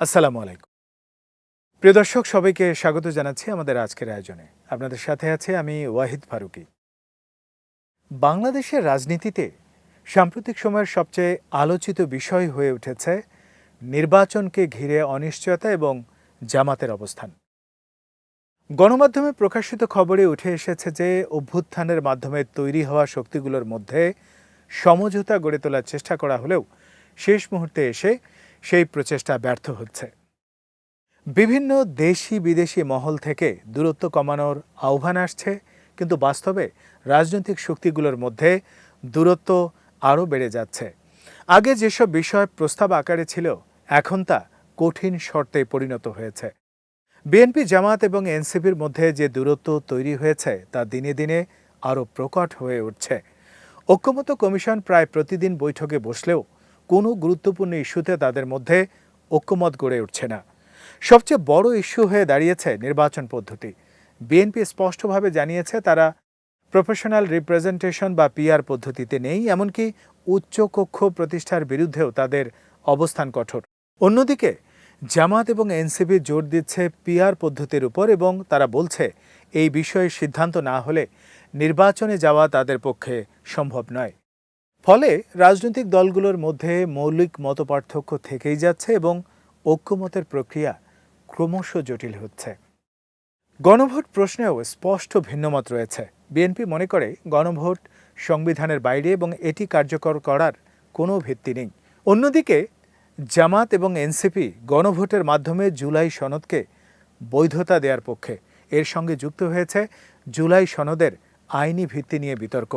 আসসালামু আলাইকুম। প্রিয় দর্শক, সবাইকে স্বাগত জানাচ্ছি আমাদের আজকের আয়োজনে। আপনাদের সাথে আছে আমি ওয়াহিদ ফারুকি। বাংলাদেশের রাজনীতিতে সাম্প্রতিক সময়ের সবচেয়ে আলোচিত বিষয় হয়ে উঠেছে নির্বাচনকে ঘিরে অনিশ্চয়তা এবং জামাতের অবস্থান। গণমাধ্যমে প্রকাশিত খবরে উঠে এসেছে যে, অভ্যুত্থানের মাধ্যমে তৈরি হওয়া শক্তিগুলোর মধ্যে সমঝোতা গড়ে তোলার চেষ্টা করা হলেও শেষ মুহূর্তে এসে সেই প্রচেষ্টা ব্যর্থ হচ্ছে। বিভিন্ন দেশি বিদেশি মহল থেকে দূরত্ব কমানোর আহ্বান আসছে, কিন্তু বাস্তবে রাজনৈতিক শক্তিগুলোর মধ্যে দূরত্ব আরও বেড়ে যাচ্ছে। আগে যেসব বিষয় প্রস্তাব আকারে ছিল, এখন তা কঠিন শর্তে পরিণত হয়েছে। বিএনপি জামাত এবং এনসিপির মধ্যে যে দূরত্ব তৈরি হয়েছে, তা দিনে দিনে আরও প্রকট হয়ে উঠছে। ঐক্যমত কমিশন প্রায় প্রতিদিন বৈঠকে বসলেও কোনো গুরুত্বপূর্ণ ইস্যুতে তাদের মধ্যে ঐক্যমত গড়ে উঠছে না। সবচেয়ে বড় ইস্যু হয়ে দাঁড়িয়েছে নির্বাচন পদ্ধতি। বিএনপি স্পষ্টভাবে জানিয়েছে তারা প্রফেশনাল রিপ্রেজেন্টেশন বা পিআর পদ্ধতিতে নেই, এমনকি উচ্চকক্ষ প্রতিষ্ঠার বিরুদ্ধেও তাদের অবস্থান কঠোর। অন্যদিকে, জামাত এবং এনসিপি জোর দিচ্ছে পিআর পদ্ধতির উপর এবং তারা বলছে, এই বিষয়ে সিদ্ধান্ত না হলে নির্বাচনে যাওয়া তাদের পক্ষে সম্ভব নয়। ফলে রাজনৈতিক দলগুলোর মধ্যে মৌলিক মতপার্থক্য থেকেই যাচ্ছে এবং ঐক্যমতের প্রক্রিয়া ক্রমশ জটিল হচ্ছে। গণভোট প্রশ্নেও স্পষ্ট ভিন্নমত রয়েছে। বিএনপি মনে করে গণভোট সংবিধানের বাইরে এবং এটি কার্যকর করার কোনো ভিত্তি নেই। অন্যদিকে, জামাত এবং এনসিপি গণভোটের মাধ্যমে জুলাই সনদকে বৈধতা দেওয়ার পক্ষে। এর সঙ্গে যুক্ত হয়েছে জুলাই সনদের আইনি ভিত্তি নিয়ে বিতর্ক।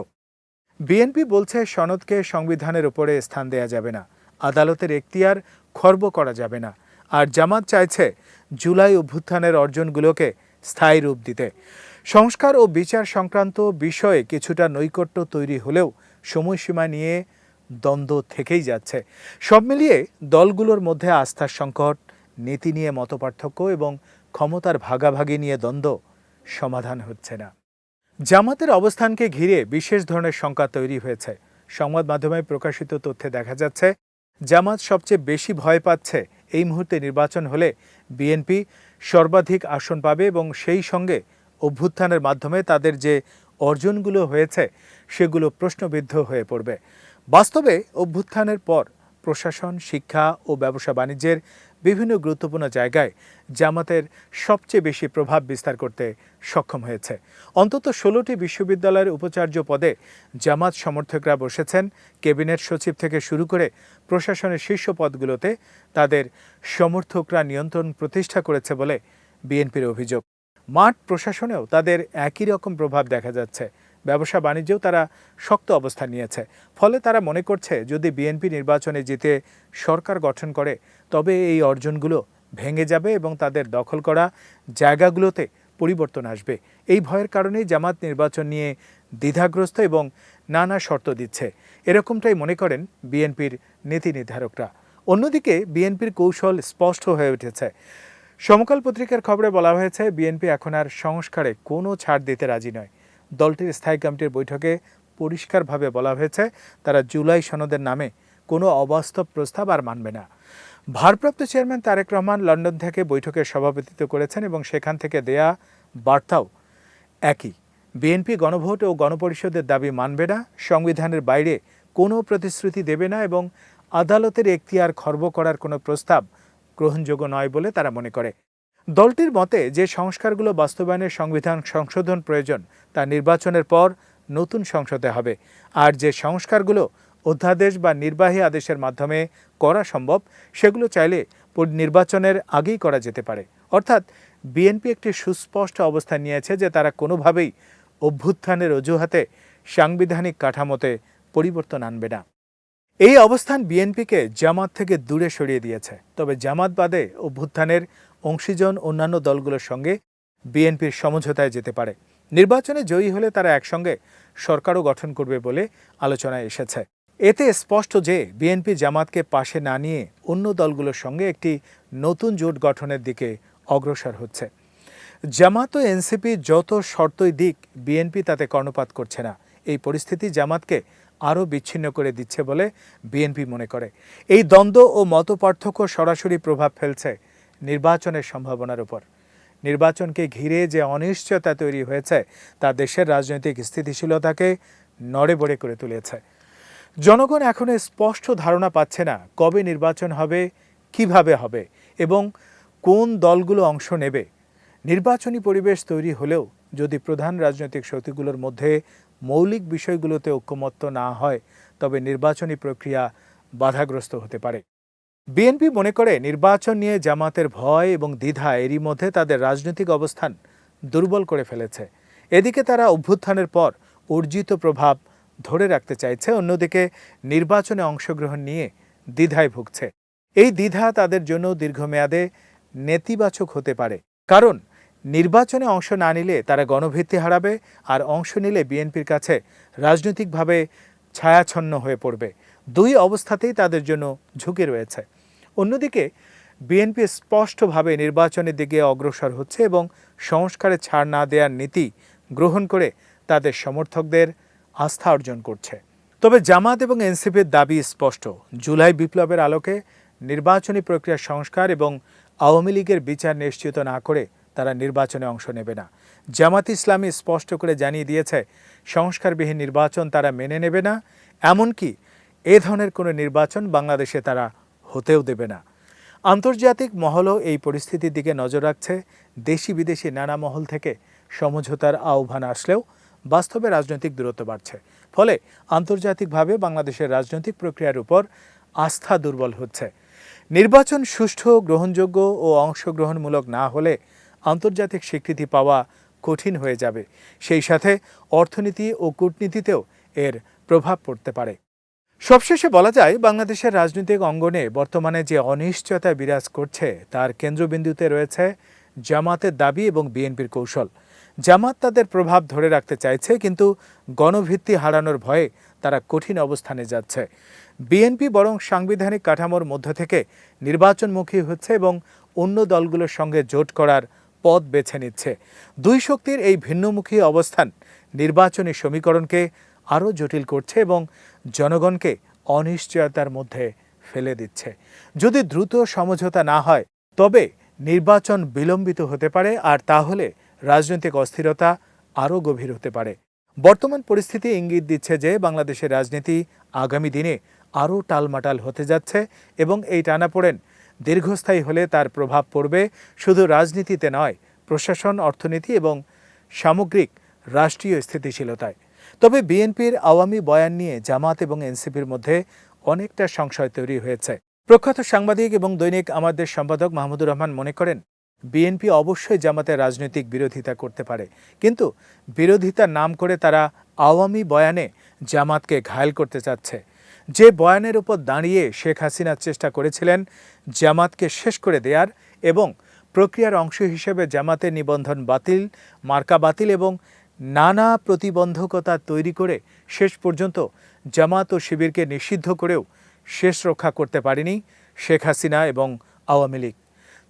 বিএনপি বলছে সনদকে সংবিধানের উপরে স্থান দেয়া যাবে না, আদালতের এখতিয়ার খর্ব করা যাবে না, আর জামাত চাইছে জুলাই অভ্যুত্থানের অর্জনগুলোকে স্থায়ী রূপ দিতে। সংস্কার ও বিচার সংক্রান্ত বিষয়ে কিছুটা নৈকট্য তৈরি হলেও সময়সীমা নিয়ে দ্বন্দ্ব থেকেই যাচ্ছে। সব মিলিয়ে দলগুলোর মধ্যে আস্থার সংকট, নীতি নিয়ে মতপার্থক্য এবং ক্ষমতার ভাগাভাগি নিয়ে দ্বন্দ্ব সমাধান হচ্ছে না। জামাতের অবস্থানকে ঘিরে বিশেষ ধরনের শঙ্কা তৈরি হয়েছে। সংবাদ মাধ্যমে প্রকাশিত তথ্যে দেখা যাচ্ছে, জামাত সবচেয়ে বেশি ভয় পাচ্ছে এই মুহূর্তে নির্বাচন হলে বিএনপি সর্বাধিক আসন পাবে এবং সেই সঙ্গে অভ্যুত্থানের মাধ্যমে তাদের যে অর্জনগুলো হয়েছে, সেগুলো প্রশ্নবিদ্ধ হয়ে পড়বে। বাস্তবে অভ্যুত্থানের পর প্রশাসন, শিক্ষা ও ব্যবসা বাণিজ্যের বিভিন্ন গুরুত্বপূর্ণ জায়গায় জামাতের সবচেয়ে বেশি প্রভাব বিস্তার করতে সক্ষম হয়েছে। অন্তত ষোলোটি বিশ্ববিদ্যালয়ের উপাচার্য পদে জামাত সমর্থকরা বসেছেন। ক্যাবিনেট সচিব থেকে শুরু করে প্রশাসনের শীর্ষ পদগুলোতে তাদের সমর্থকরা নিয়ন্ত্রণ প্রতিষ্ঠা করেছে বলে বিএনপির অভিযোগ। মাঠ প্রশাসনেও তাদের একই রকম প্রভাব দেখা যাচ্ছে। ব্যবসা বাণিজ্যেও তারা শক্ত অবস্থান নিয়েছে। ফলে তারা মনে করছে, যদি বিএনপি নির্বাচনে জিতে সরকার গঠন করে, তবে এই অর্জনগুলো ভেঙে যাবে এবং তাদের দখল করা জায়গাগুলোতে পরিবর্তন আসবে। এই ভয়ের কারণেই জামাত নির্বাচন নিয়ে দ্বিধাগ্রস্ত এবং নানা শর্ত দিচ্ছে। এরকমটাই মনে করেন বিএনপির নীতি নির্ধারকরা। অন্যদিকে বিএনপির কৌশল স্পষ্ট হয়ে উঠেছে। সমকাল পত্রিকার খবরে বলা হয়েছে, বিএনপি এখন আর সংস্কারে কোনো ছাড় দিতে রাজি নয়। দলটির স্থায়ী কমিটির বৈঠকে পরিষ্কারভাবে বলা হয়েছে, তারা জুলাই সনদের নামে কোনো অবাস্তব প্রস্তাব আর মানবে না। ভারপ্রাপ্ত চেয়ারম্যান তারেক রহমান লন্ডন থেকে বৈঠকের সভাপতিত্ব করেছেন এবং সেখান থেকে দেয়া বার্তাও একই। বিএনপি গণভোট ও গণপরিষদের দাবি মানবে না, সংবিধানের বাইরে কোনো প্রতিশ্রুতি দেবে না এবং আদালতের এখতিয়ার খর্ব করার কোনো প্রস্তাব গ্রহণযোগ্য নয় বলে তারা মনে করে। দলটির মতে, যে সংস্কারগুলো বাস্তবায়নের সংবিধান সংশোধন প্রয়োজন, তা নির্বাচনের পর নতুন সংসদে হবে। আর যে সংস্কারগুলো অধ্যাদেশ বা নির্বাহী আদেশের মাধ্যমে করা সম্ভব, সেগুলো চাইলে নির্বাচনের আগেই করা যেতে পারে। অর্থাৎ, বিএনপি একটি সুস্পষ্ট অবস্থান নিয়েছে যে তারা কোনোভাবেই অভ্যুত্থানের অজুহাতে সাংবিধানিক কাঠামোতে পরিবর্তন আনবে না। এই অবস্থান বিএনপিকে জামাত থেকে দূরে সরিয়ে দিয়েছে। তবে জামাত বাদে অভ্যুত্থানের অংশীজন অন্যান্য দলগুলোর সঙ্গে বিএনপির সমঝোতায় যেতে পারে। নির্বাচনে জয়ী হলে তারা একসঙ্গে সরকারও গঠন করবে বলে আলোচনায় এসেছে। এতে স্পষ্ট যে বিএনপি জামাতকে পাশে না নিয়ে অন্য দলগুলোর সঙ্গে একটি নতুন জোট গঠনের দিকে অগ্রসর হচ্ছে। জামাত ও এনসিপি যত শর্তই দিক, বিএনপি তাতে কর্ণপাত করছে না। এই পরিস্থিতি জামাতকে আরও বিচ্ছিন্ন করে দিচ্ছে বলে বিএনপি মনে করে। এই দ্বন্দ্ব ও মতপার্থক্য সরাসরি প্রভাব ফেলছে নির্বাচনের সম্ভাবনার উপর। নির্বাচনকে ঘিরে যে অনিশ্চয়তা তৈরি হয়েছে, তা দেশের রাজনৈতিক স্থিতিশীলতাকে নড়েবড়ে করে তুলেছে। জনগণ এখনও স্পষ্ট ধারণা পাচ্ছে না কবে নির্বাচন হবে, কীভাবে হবে এবং কোন দলগুলো অংশ নেবে। নির্বাচনী পরিবেশ তৈরি হলেও যদি প্রধান রাজনৈতিক শক্তিগুলোর মধ্যে মৌলিক বিষয়গুলোতে ঐক্যমত্য না হয়, তবে নির্বাচনী প্রক্রিয়া বাধাগ্রস্ত হতে পারে। বিএনপি মনে করে নির্বাচন নিয়ে জামাতের ভয় এবং দ্বিধা এরই মধ্যে তাদের রাজনৈতিক অবস্থান দুর্বল করে ফেলেছে। এদিকে তারা অভ্যুত্থানের পর অর্জিত প্রভাব ধরে রাখতে চাইছে, অন্যদিকে নির্বাচনে অংশগ্রহণ নিয়ে দ্বিধায় ভুগছে। এই দ্বিধা তাদের জন্য দীর্ঘমেয়াদে নেতিবাচক হতে পারে। কারণ নির্বাচনে অংশ না নিলে তারা গণভিত্তি হারাবে আর অংশ নিলে বিএনপির কাছে রাজনৈতিকভাবে ছায়াছন্ন হয়ে পড়বে। দুই অবস্থাতেই তাদের জন্য ঝুঁকি রয়েছে। অন্যদিকে, বিএনপি স্পষ্টভাবে নির্বাচনের দিকে অগ্রসর হচ্ছে এবং সংস্কারে ছাড় না দেওয়ার নীতি গ্রহণ করে তাদের সমর্থকদের আস্থা অর্জন করছে। তবে জামাত এবং এনসিপির দাবি স্পষ্ট। জুলাই বিপ্লবের আলোকে নির্বাচনী প্রক্রিয়া সংস্কার এবং আওয়ামী লীগের বিচার নিশ্চিত না করে তারা নির্বাচনে অংশ নেবে না। জামাত ইসলামী স্পষ্ট করে জানিয়ে দিয়েছে, সংস্কারবিহীন নির্বাচন তারা মেনে নেবে না, এমনকি এ ধরনের কোনো নির্বাচন বাংলাদেশে তারা হতেও দেবে না। আন্তর্জাতিক মহলও এই পরিস্থিতির দিকে নজর রাখছে। দেশি বিদেশি নানা মহল থেকে সমঝোতার আহ্বান আসলেও বাস্তবে রাজনৈতিক দূরত্ব বাড়ছে। ফলে আন্তর্জাতিকভাবে বাংলাদেশের রাজনৈতিক প্রক্রিয়ার উপর আস্থা দুর্বল হচ্ছে। নির্বাচন সুষ্ঠু, গ্রহণযোগ্য ও অংশগ্রহণমূলক না হলে আন্তর্জাতিক স্বীকৃতি পাওয়া কঠিন হয়ে যাবে। সেই সাথে অর্থনীতি ও কূটনীতিতেও এর প্রভাব পড়তে পারে। সবশেষে বলা যায়, বাংলাদেশের রাজনৈতিক অঙ্গনে বর্তমানে যে অনিশ্চয়তা বিরাজ করছে, তার কেন্দ্রবিন্দুতে রয়েছে জামাতের দাবি এবং বিএনপির কৌশল। জামাত তাদের প্রভাব ধরে রাখতে চাইছে, কিন্তু গণভিত্তি হারানোর ভয়ে তারা কঠিন অবস্থানে যাচ্ছে। বিএনপি বরং সাংবিধানিক কাঠামোর মধ্য থেকে নির্বাচনমুখী হচ্ছে এবং অন্য দলগুলোর সঙ্গে জোট করার পথ বেছে নিচ্ছে। দুই শক্তির এই ভিন্নমুখী অবস্থান নির্বাচনী সমীকরণকে আরও জটিল করছে এবং জনগণকে অনিশ্চয়তার মধ্যে ফেলে দিচ্ছে। যদি দ্রুত সমঝোতা না হয়, তবে নির্বাচন বিলম্বিত হতে পারে আর তাহলে রাজনৈতিক অস্থিরতা আরও গভীর হতে পারে। বর্তমান পরিস্থিতি ইঙ্গিত দিচ্ছে যে বাংলাদেশের রাজনীতি আগামী দিনে আরও টালমাটাল হতে যাচ্ছে এবং এই টানাপোড়েন দীর্ঘস্থায়ী হলে তার প্রভাব পড়বে শুধু রাজনীতিতে নয়, প্রশাসন, অর্থনীতি এবং সামগ্রিক রাষ্ট্রীয় স্থিতিশীলতায়। তবে বিএনপির আওয়ামী বয়ান নিয়ে জামাত এবং এনসিপির মধ্যে অনেকটা সংশয় তৈরি হয়েছে। প্রখ্যাত সাংবাদিক এবং দৈনিক আমাদের সম্পাদক মাহমুদুর রহমান মনে করেন, বিএনপি অবশ্যই জামাতের রাজনৈতিক বিরোধিতা করতে পারে। কিন্তু বিরোধিতার নাম করে তারা আওয়ামী বয়ানে জামাতকে ঘায়েল করতে চাচ্ছে। যে বয়ানের উপর দাঁড়িয়ে শেখ হাসিনা চেষ্টা করেছিলেন জামাতকে শেষ করে দেয়ার এবং প্রক্রিয়ার অংশ হিসেবে জামাতের নিবন্ধন বাতিল, মার্কা বাতিল এবং নানা প্রতিবন্ধকতা তৈরি করে শেষ পর্যন্ত জামাত ও শিবিরকে নিষিদ্ধ করেও শেষ রক্ষা করতে পারেনি শেখ হাসিনা এবং আওয়ামী লীগ।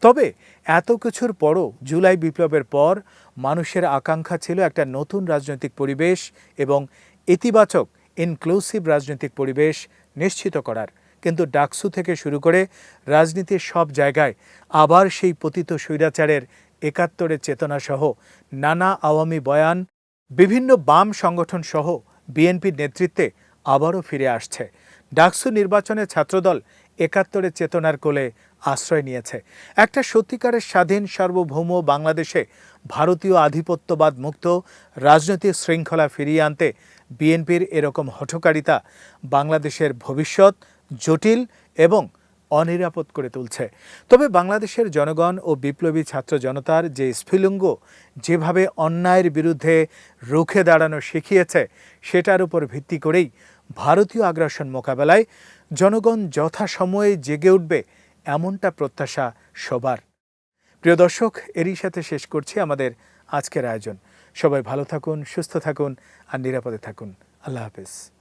তবে এত কিছুর পরও জুলাই বিপ্লবের পর মানুষের আকাঙ্ক্ষা ছিল একটা নতুন রাজনৈতিক পরিবেশ এবং ইতিবাচক ইনক্লুসিভ রাজনৈতিক পরিবেশ নিশ্চিত করার। কিন্তু ডাকসু থেকে শুরু করে রাজনীতির সব জায়গায় আবার সেই পতিত স্বৈরাচারের একাত্তরের চেতনাসহ নানা আওয়ামী বয়ান বিভিন্ন বাম সংগঠন সহ বিএনপির নেতৃত্বে আবারও ফিরে আসছে। ডাকসু নির্বাচনে ছাত্রদল একাত্তরের চেতনার কোলে আশ্রয় নিয়েছে। একটা সত্যিকারের স্বাধীন, সার্বভৌম বাংলাদেশে ভারতীয় আধিপত্যবাদ মুক্ত, রাজনৈতিক শৃঙ্খলা ফিরিয়ে আনতে বিএনপির এরকম হঠকারিতা বাংলাদেশের ভবিষ্যৎ জটিল এবং অনিরাপদ করে তুলছে। তবে বাংলাদেশের জনগণ ও বিপ্লবী ছাত্র জনতার যে স্ফুলিঙ্গ, যেভাবে অন্যায়ের বিরুদ্ধে রুখে দাঁড়ানো শিখিয়েছে, সেটার উপর ভিত্তি করেই ভারতীয় আগ্রাসন মোকাবেলায় জনগণ যথাসময়ে জেগে উঠবে এমনটা প্রত্যাশা সবার। প্রিয় দর্শক, এরই সাথে শেষ করছি আমাদের আজকের আয়োজন। সবাই ভালো থাকুন, সুস্থ থাকুন আর নিরাপদে থাকুন। আল্লাহ হাফেজ।